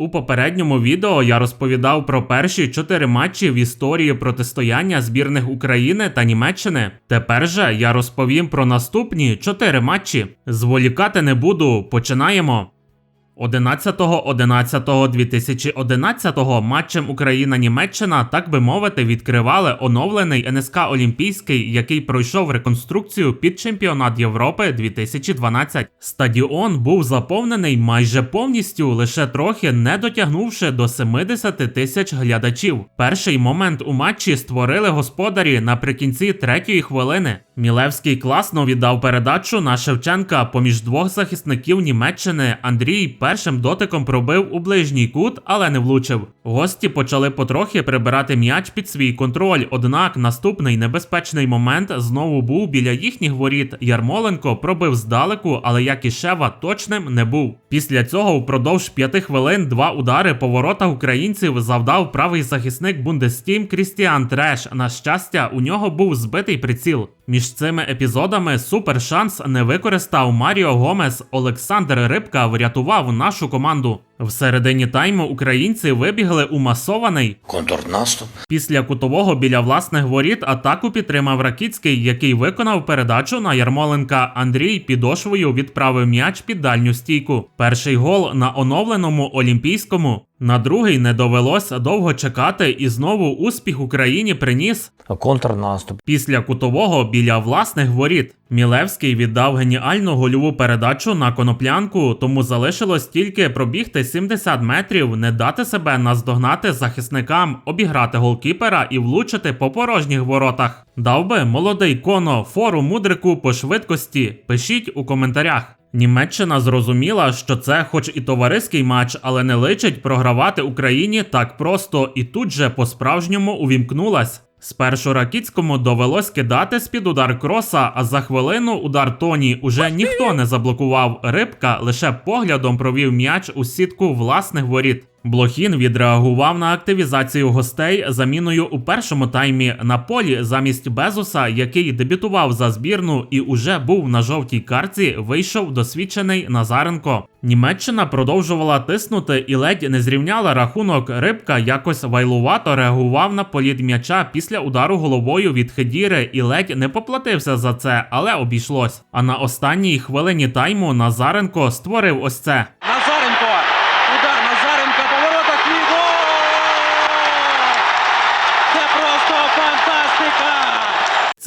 У попередньому відео я розповідав про перші чотири матчі в історії протистояння збірних України та Німеччини. Тепер же я розповім про наступні чотири матчі. Зволікати не буду. Починаємо. 11.11.2011 матчем Україна-Німеччина, так би мовити, відкривали оновлений НСК Олімпійський, який пройшов реконструкцію під чемпіонат Європи 2012. Стадіон був заповнений майже повністю, лише трохи не дотягнувши до 70 тисяч глядачів. Перший момент у матчі створили господарі наприкінці третьої хвилини. Мілевський класно віддав передачу на Шевченка поміж двох захисників Німеччини. Андрій першим дотиком пробив у ближній кут, але не влучив. Гості почали потрохи прибирати м'яч під свій контроль. Однак наступний небезпечний момент знову був біля їхніх воріт. Ярмоленко пробив здалеку, але як і Шева точним не був. Після цього впродовж п'яти хвилин два удари по воротах українців завдав правий захисник Бундестім Крістіан Треш. На щастя, у нього був збитий приціл. Між цими епізодами супер шанс не використав Маріо Гомес. Олександр Рибка врятував нашу команду. В середині тайму українці вибігли у масований. Контрнаступ. Після кутового біля власних воріт атаку підтримав Ракіцький, який виконав передачу на Ярмоленка. Андрій підошвою відправив м'яч під дальню стійку. Перший гол на оновленому Олімпійському. На другий не довелось довго чекати, і знову успіх Україні приніс Контрнаступ. Після кутового біля власних воріт Мілевський віддав геніальну гольову передачу на коноплянку, тому залишилось тільки пробігти 70 метрів, не дати себе наздогнати захисникам, обіграти голкіпера і влучити по порожніх воротах. Дав би молодий коно фору мудрику по швидкості. Пишіть у коментарях. Німеччина зрозуміла, що це, хоч і товариський матч, але не личить програвати Україні так просто, і тут же по-справжньому увімкнулась. Спершу Ракіцькому довелось кидати з-під удар кроса, а за хвилину удар Тоні уже ніхто не заблокував. Рибка лише поглядом провів м'яч у сітку власних воріт. Блохін відреагував на активізацію гостей заміною у першому таймі на полі замість Безуса, який дебютував за збірну і уже був на жовтій карці, вийшов досвідчений Назаренко. Німеччина продовжувала тиснути і ледь не зрівняла рахунок. Рибка якось вайлувато реагував на політ м'яча після удару головою від Хедіри і ледь не поплатився за це, але обійшлось. А на останній хвилині тайму Назаренко створив ось це. Просто фантастика!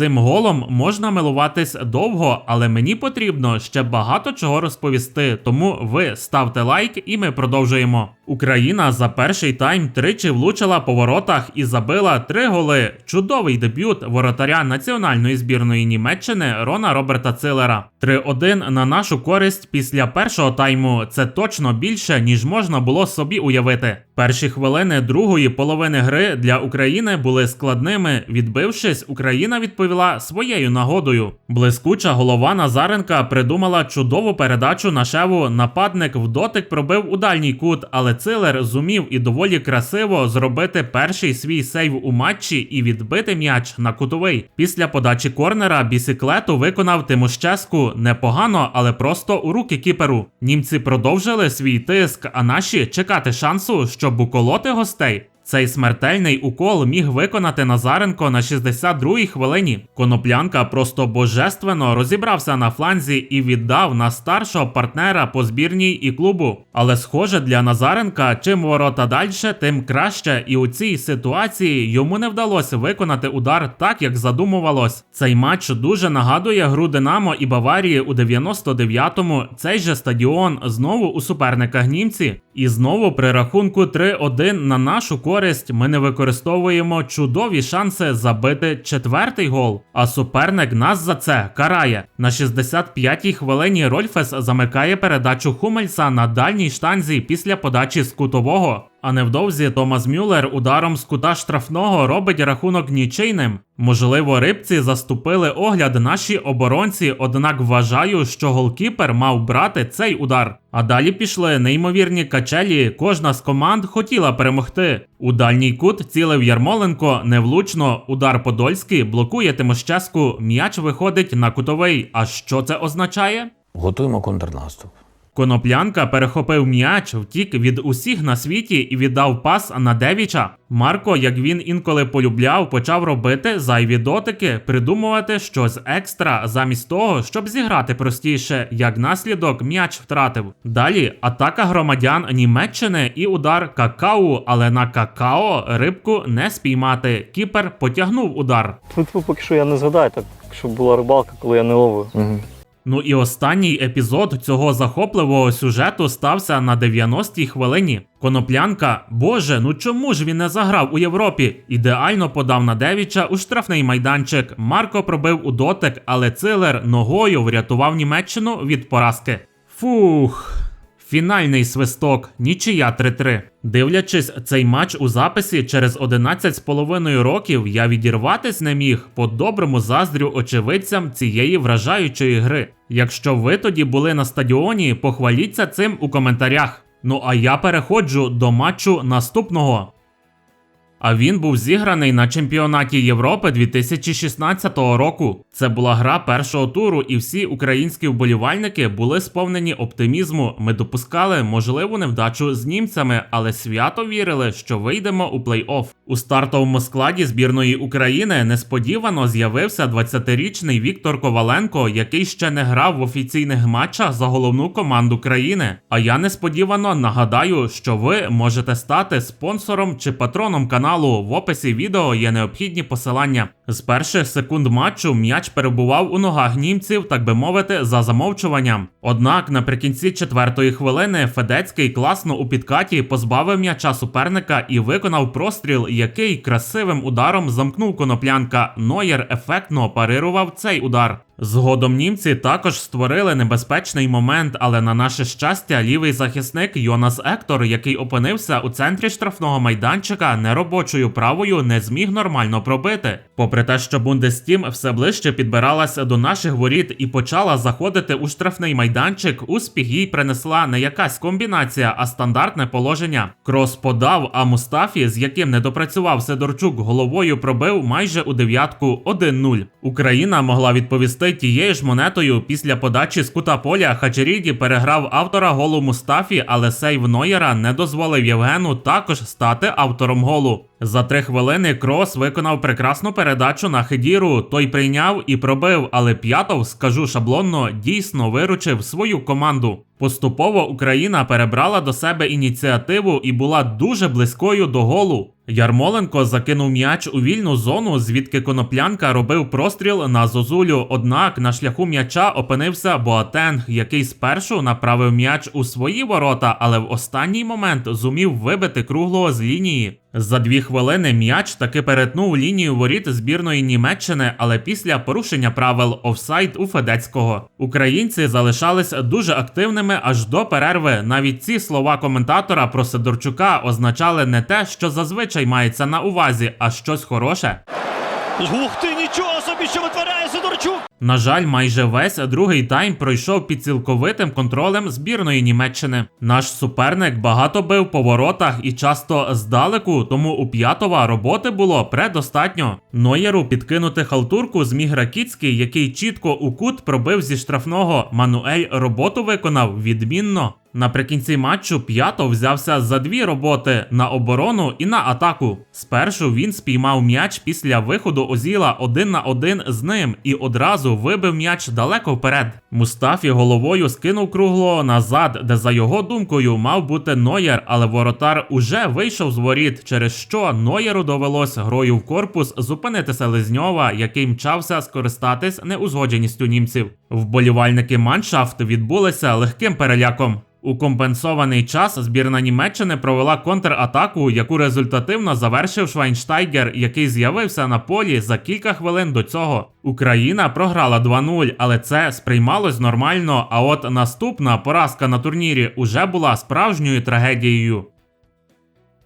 Цим голом можна милуватись довго, але мені потрібно ще багато чого розповісти. Тому ви ставте лайк і ми продовжуємо. Україна за перший тайм тричі влучила по воротах і забила три голи. Чудовий дебют воротаря національної збірної Німеччини Рона Роберта Цилера. 3-1 на нашу користь після першого тайму. Це точно більше, ніж можна було собі уявити. Перші хвилини другої половини гри для України були складними. Відбившись, Україна відповіла своєю нагодою. Блискуча голова Назаренка придумала чудову передачу на шеву. Нападник в дотик пробив у дальній кут, але Цилер зумів і доволі красиво зробити перший свій сейв у матчі і відбити м'яч на кутовий. Після подачі корнера бісиклету виконав Тимощеску непогано, але просто у руки кіперу. Німці продовжили свій тиск, а наші чекати шансу, щоб уколоти гостей. Цей смертельний укол міг виконати Назаренко на 62-й хвилині. Коноплянка просто божественно розібрався на фланзі і віддав на старшого партнера по збірній і клубу. Але схоже для Назаренка, чим ворота дальше, тим краще. І у цій ситуації йому не вдалося виконати удар так, як задумувалось. Цей матч дуже нагадує гру Динамо і Баварії у 99-му. Цей же стадіон знову у суперниках німці. І знову при рахунку 3-1 на нашу користь ми не використовуємо чудові шанси забити четвертий гол. А суперник нас за це карає. На 65-й хвилині Рольфес замикає передачу Хумельса на дальній штанзі після подачі з кутового. А невдовзі Томас Мюллер ударом з кута штрафного робить рахунок нічийним. Можливо, рибці заступили огляд наші оборонці, однак вважаю, що голкіпер мав брати цей удар. А далі пішли неймовірні качелі. Кожна з команд хотіла перемогти. У дальній кут цілив Ярмоленко невлучно. Удар Подольський блокує Тимощеску. М'яч виходить на кутовий. А що це означає? Готуємо контрнаступ. Коноплянка перехопив м'яч, втік від усіх на світі і віддав пас на Девіча. Марко, як він інколи полюбляв, почав робити зайві дотики, придумувати щось екстра, замість того, щоб зіграти простіше, як наслідок м'яч втратив. Далі атака громадян Німеччини і удар какау, але на какао рибку не спіймати. Кіпер потягнув удар. Тут поки що я не згадаю, так щоб була рибалка, коли я не ловив. Угу. Ну і останній епізод цього захопливого сюжету стався на 90-й хвилині. Коноплянка, боже, ну чому ж він не заграв у Європі? Ідеально подав на Девіча у штрафний майданчик. Марко пробив у дотик, але Цилер ногою врятував Німеччину від поразки. Фух. Фінальний свисток, нічия 3-3. Дивлячись цей матч у записі через 11 з половиною років, я відірватись не міг. По-доброму заздрю очевидцям цієї вражаючої гри. Якщо ви тоді були на стадіоні, похваліться цим у коментарях. Ну а я переходжу до матчу наступного. А він був зіграний на чемпіонаті Європи 2016 року. Це була гра першого туру, і всі українські вболівальники були сповнені оптимізму. Ми допускали можливу невдачу з німцями, але свято вірили, що вийдемо у плей-офф. У стартовому складі збірної України несподівано з'явився 20-річний Віктор Коваленко, який ще не грав в офіційних матчах за головну команду країни. А я несподівано нагадаю, що ви можете стати спонсором чи патроном каналу. В описі відео є необхідні посилання. З перших секунд матчу м'яч перебував у ногах німців, так би мовити, за замовчуванням. Однак наприкінці четвертої хвилини Федецький класно у підкаті позбавив м'яча суперника і виконав простріл, який красивим ударом замкнув коноплянка. Ноєр ефектно парирував цей удар. Згодом німці також створили небезпечний момент, але на наше щастя, лівий захисник Йонас Ектор, який опинився у центрі штрафного майданчика, неробочою правою не зміг нормально пробити. Попри те, що Бундестім все ближче підбиралася до наших воріт і почала заходити у штрафний майданчик, успіх їй принесла не якась комбінація, а стандартне положення. Крос подав, а Мустафі, з яким не допрацював Сидорчук, головою пробив майже у дев'ятку 1-0. Україна могла відповісти тією ж монетою після подачі з кута поля. Хачеріді переграв автора голу Мустафі, але сейв Нойера не дозволив Євгену також стати автором голу. За три хвилини Крос виконав прекрасну передачу на Хедіру. Той прийняв і пробив, але П'ятов, скажу шаблонно, дійсно виручив свою команду. Поступово Україна перебрала до себе ініціативу і була дуже близькою до голу. Ярмоленко закинув м'яч у вільну зону, звідки коноплянка робив простріл на Зозулю. Однак на шляху м'яча опинився Боатенг, який спершу направив м'яч у свої ворота, але в останній момент зумів вибити круглого з лінії. За дві хвилини м'яч таки перетнув лінію воріт збірної Німеччини, але після порушення правил офсайд у Федецького. Українці залишались дуже активними аж до перерви. Навіть ці слова коментатора про Сидорчука означали не те, що зазвичай мається на увазі, а щось хороше. Ух ти, нічого собі, що витворяє Сидорчук! На жаль, майже весь другий тайм пройшов під цілковитим контролем збірної Німеччини. Наш суперник багато бив по воротах і часто здалеку, тому у п'ятова роботи було предостатньо. Ноєру підкинути халтурку зміг Ракіцький, який чітко у кут пробив зі штрафного. Мануель роботу виконав відмінно. Наприкінці матчу п'ято взявся за дві роботи на оборону і на атаку. Спершу він спіймав м'яч після виходу Озіла один на один з ним і одразу вибив м'яч далеко вперед. Мустафі головою скинув круглого назад, де за його думкою мав бути Ноєр, але воротар уже вийшов з воріт, через що Ноєру довелось грою в корпус зупинити Селезньова, який мчався скористатись неузгодженістю німців. Вболівальники маншафт відбулися легким переляком. У компенсований час збірна Німеччини провела контратаку, яку результативно завершив Швайнштайгер, який з'явився на полі за кілька хвилин до цього. Україна програла 2-0, але це сприймалось нормально. А от наступна поразка на турнірі уже була справжньою трагедією.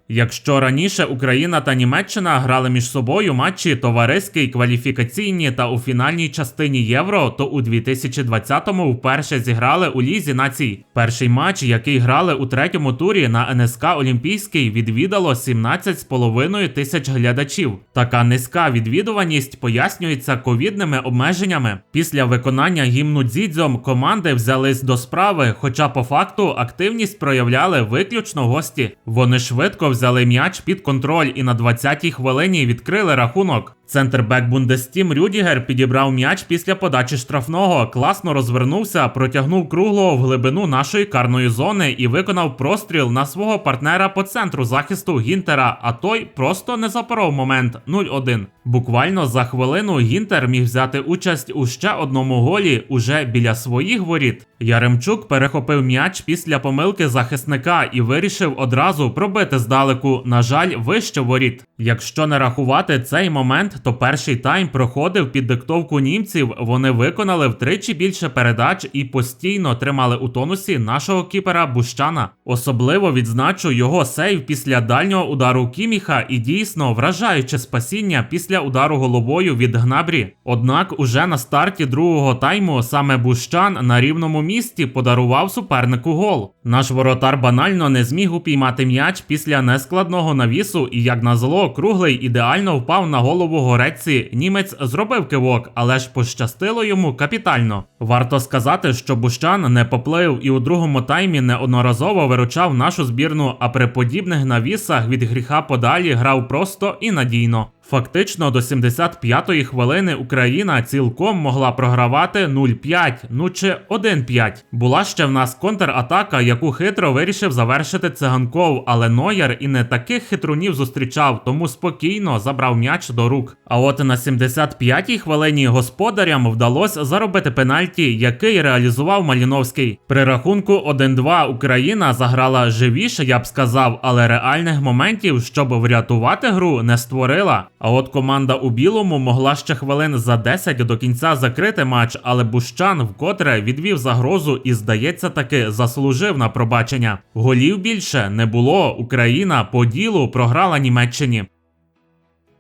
Якщо раніше Україна та Німеччина грали між собою матчі товариський, кваліфікаційні та у фінальній частині Євро, то у 2020-му вперше зіграли у Лізі націй. Перший матч, який грали у третьому турі на НСК Олімпійський, відвідало 17,5 тисяч глядачів. Така низька відвідуваність пояснюється ковідними обмеженнями. Після виконання гімну дзідзьом команди взялись до справи, хоча по факту активність проявляли виключно гості. Вони швидко взяли м'яч під контроль і на 20-й хвилині відкрили рахунок. Центрбек Бундестім Рюдігер підібрав м'яч після подачі штрафного, класно розвернувся, протягнув круглого в глибину нашої карної зони і виконав простріл на свого партнера по центру захисту Гінтера, а той просто не запоров момент 0-1. Буквально за хвилину Гінтер міг взяти участь у ще одному голі уже біля своїх воріт. Яремчук перехопив м'яч після помилки захисника і вирішив одразу пробити здалеку, на жаль, вище воріт. Якщо не рахувати цей момент, то перший тайм проходив під диктовку німців. Вони виконали втричі більше передач і постійно тримали у тонусі нашого кіпера Бущана. Особливо відзначу його сейв після дальнього удару Кіміха і дійсно вражаюче спасіння після удару головою від Гнабрі. Однак уже на старті другого тайму саме Бущан на рівному місці подарував супернику гол. Наш воротар банально не зміг упіймати м'яч після нескладного навісу, і як назло, круглий ідеально впав на голову гореці. Німець зробив кивок, але ж пощастило йому капітально. Варто сказати, що Бущан не поплив і у другому таймі неодноразово виручав нашу збірну, а при подібних навісах від гріха подалі грав просто і надійно. Фактично до 75-ї хвилини Україна цілком могла програвати 0-5, ну чи 1-5. Була ще в нас контратака, яку хитро вирішив завершити циганков, але Ноєр і не таких хитрунів зустрічав, тому спокійно забрав м'яч до рук. А от на 75-й хвилині господарям вдалося заробити пенальті, який реалізував Маліновський. При рахунку 1-2 Україна заграла живіше, я б сказав, але реальних моментів, щоб врятувати гру, не створила. А от команда у білому могла ще хвилин за 10 до кінця закрити матч, але Бущан вкотре відвів загрозу і, здається, таки заслужив на пробачення. Голів більше не було. Україна по ділу програла Німеччині.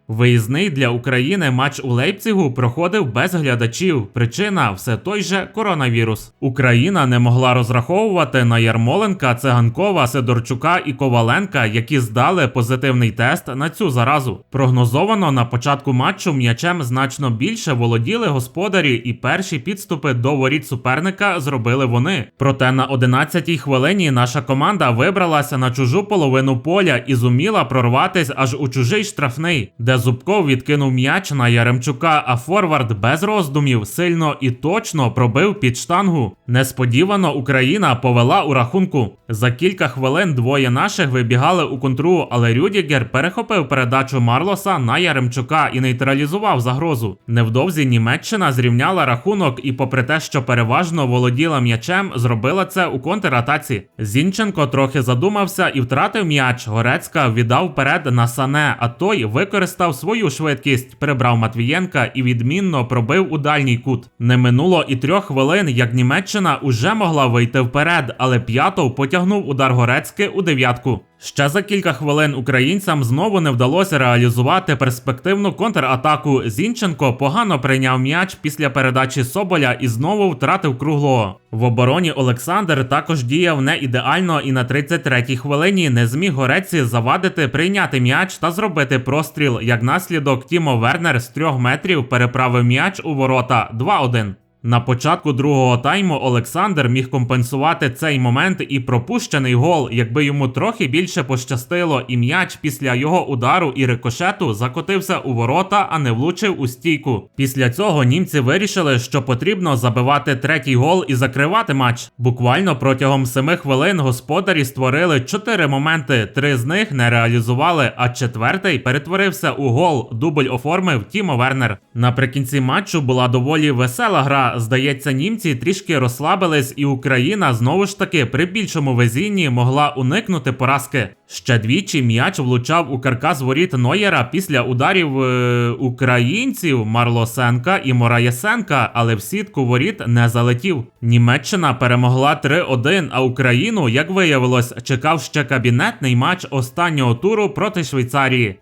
Виїзний для України матч у Лейпцигу проходив без глядачів. Причина все той же коронавірус. Україна не могла розраховувати на Ярмоленка, Циганкова, Сидорчука і Коваленка, які здали позитивний тест на цю заразу. Прогнозовано на початку матчу м'ячем значно більше володіли господарі, і перші підступи до воріт суперника зробили вони. Проте на 11-й хвилині наша команда вибралася на чужу половину поля і зуміла прорватись аж у чужий штрафний, де Зубков відкинув м'яч на Яремчука, а форвард без роздумів сильно і точно пробив під штангу. Несподівано Україна повела у рахунку. За кілька хвилин двоє наших вибігали у контру, але Рюдігер перехопив передачу Марлоса на Яремчука і нейтралізував загрозу. Невдовзі Німеччина зрівняла рахунок і, попри те, що переважно володіла м'ячем, зробила це у контратаці. Зінченко трохи задумався і втратив м'яч. Горецька віддав вперед на сане, а той використав свою швидкість, прибрав Матвієнка і відмінно пробив у дальній кут. Не минуло і трьох хвилин, як Німеччина уже могла вийти вперед, але п'ятов потягнув удар Горецьки у дев'ятку. Ще за кілька хвилин українцям знову не вдалося реалізувати перспективну контратаку. Зінченко погано прийняв м'яч після передачі Соболя і знову втратив круглого. В обороні Олександр також діяв не ідеально і на 33-й хвилині не зміг Гореці завадити прийняти м'яч та зробити простріл. Як наслідок Тімо Вернер з трьох метрів переправив м'яч у ворота 2-1. На початку другого тайму Олександр міг компенсувати цей момент і пропущений гол, якби йому трохи більше пощастило, і м'яч після його удару і рикошету закотився у ворота, а не влучив у стійку. Після цього німці вирішили, що потрібно забивати третій гол і закривати матч. Буквально протягом семи хвилин господарі створили чотири моменти, три з них не реалізували, а четвертий перетворився у гол. Дубль оформив Тімо Вернер. Наприкінці матчу була доволі весела гра здається, німці трішки розслабились, і Україна знову ж таки при більшому везінні могла уникнути поразки. Ще двічі м'яч влучав у каркас воріт Нойера після ударів е, українців Марлосенка і Мораєсенка, але в сітку воріт не залетів. Німеччина перемогла 3-1, а Україну, як виявилось, чекав ще кабінетний матч останнього туру проти Швейцарії.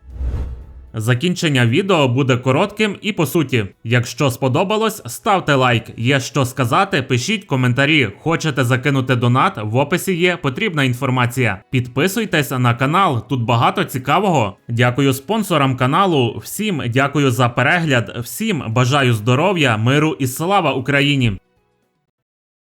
Закінчення відео буде коротким і по суті. Якщо сподобалось, ставте лайк. Є що сказати, пишіть коментарі. Хочете закинути донат? В описі є потрібна інформація. Підписуйтесь на канал, тут багато цікавого. Дякую спонсорам каналу. Всім дякую за перегляд. Всім бажаю здоров'я, миру і слава Україні!